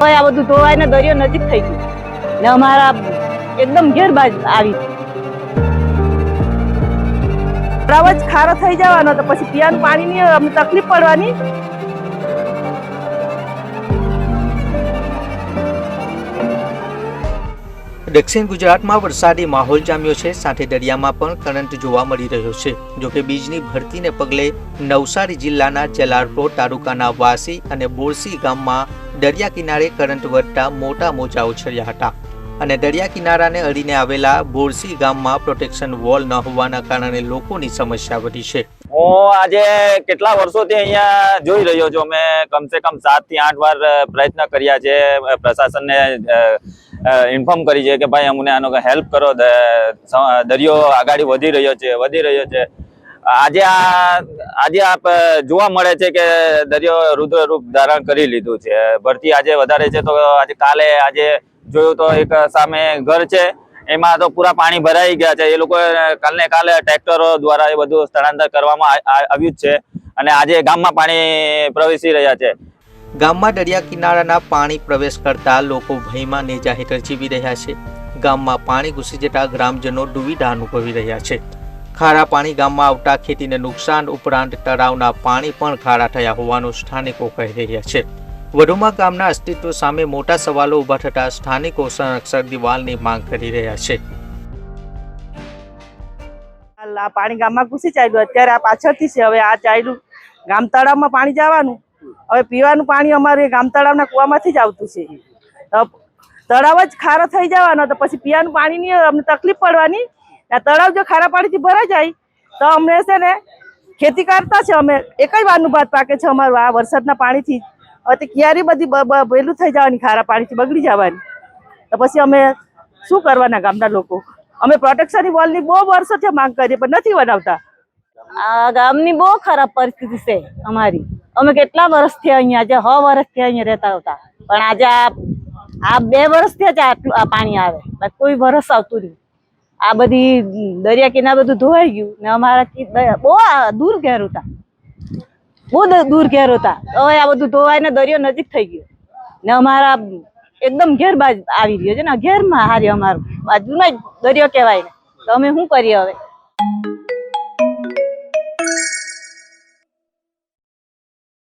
હવે આ બધું ધોવાઈને દરિયો નજીક થઈ ગયું. ને અમારા એકદમ ઘેર બાજુ આવી. પ્રવજ ખારો થઈ જવાનો તો પછી પીવાનું પાણી ની અમને તકલીફ પડવાની. દક્ષિણ ગુજરાતમાં વરસાદી માહોલ જામ્યો છે. સાથે દરિયામાં પણ કરંટ જોવા મળી રહ્યો છે. જોકે બીજની ભરતીને પગલે નવસારી જિલ્લાના જલારપોર તાલુકાના વાસી અને બોરસી ગામમાં દરિયા કિનારે કરંટ વધતા મોટા મોજા ઉછળ્યા હતા. અને દરિયા કિનારાને અડીને આવેલા બોરસી ગામમાં પ્રોટેક્શન વોલ ન હોવાના કારણે લોકોની સમસ્યા વધી છે. હું આજે કેટલા વર્ષોથી અહીંયા જોઈ રહ્યો છું. અમે કમસે કમ સાતથી આઠ વાર પ્રયત્ન કર્યા છે. પ્રશાસનને ઇન્ફોર્મ કરી છે કે ભાઈ અમને આનો હેલ્પ કરો દરિયો આગળ વધી રહ્યો છે, વધી રહ્યો છે. આજે આ, આજે આપ જોવા મળે છે કે દરિયો રુદ્ર રૂપ ધારણ કરી લીધું છે. ભરતી આજે વધારે છે તો આજે કાલે આજે જોયું તો એક સામે ઘર છે, એમાં તો પૂરા પાણી ભરાઈ ગયા છે. એ લોકો કાલને કાલે ટ્રેક્ટરો દ્વારા એ બધું સ્થળાંતર કરવામાં આવ્યું છે અને આજે ગામમાં પાણી પ્રવેશી રહ્યા છે. ગામમાં દરિયા કિનારાના પાણી પ્રવેશ કરતા લોકો ભયમાં નેજા હેઠળ જીવી રહ્યા છે. ગામમાં પાણી ઘૂસી જતા ગ્રામજનો દુવિધા અનુભવી રહ્યા છે. ખારા પાણી ગામમાં આવતા ખેતીને નુકસાન ઉપરાંત તળાવના પાણી પણ ખારા થયા હોવાનું સ્થાનિકો કહી રહ્યા છે. વધુમાં ગામના અસ્તિત્વ સામે મોટા સવાલો ઊભા થતા સ્થાનિકો સંરક્ષક દિવાલની માંગ કરી રહ્યા છે. પાણી ગામમાં ઘૂસી ચાલ્યું. અત્યારે આ પાછળથી છે. હવે આ ચાલ્યું ગામ તળાવમાં પાણી જવાનું. હવે પીવાનું પાણી અમારે ગામ તળાવના કુવામાંથી જ આવતું છે. તળાવ જ ખારો થઈ જવાનો, તો પછી પીવાનું પાણીની અમને તકલીફ પડવાની. તળાવ જો ખારા પાણીથી ભરાઈ જાય, તો અમને છે ને ખેતી કરતા છે અમે. એક જ વારનું ભાત પાકે છે અમારું આ વરસાદના પાણીથી. હવે તે કિયારી બધી પેલું થઈ જવાની, ખારા પાણીથી બગડી જવાની. તો પછી અમે શું કરવાના ગામના લોકો? અમે પ્રોટેક્શનની વોલની બહુ વર્ષોથી માંગ કરીએ, પણ નથી બનાવતા. આ ગામની બહુ ખરાબ પરિસ્થિતિ છે અમારી. અમે કેટલા વર્ષથી અહીંયા આજે હ વર્ષથી અહીંયા રહેતા હતા. પણ આજે આ બે વર્ષથી જ આટલું આ પાણી આવે. કોઈ વરસ આવતું નહીં આ બધી દરિયા કિનારે બધું ધોવાઈ ગયું ને અમારા બહુ દૂર ઘેર હતા. બહુ દૂર ઘેર હતા. હવે આ બધું ધોવાઈને દરિયો નજીક થઈ ગયો. ને અમારા એકદમ ઘેર બાજુ આવી ગયો છે ને, ઘેરમાં હારી અમારું. બાજુનો જ દરિયો કહેવાય ને. તો અમે શું કરીએ હવે?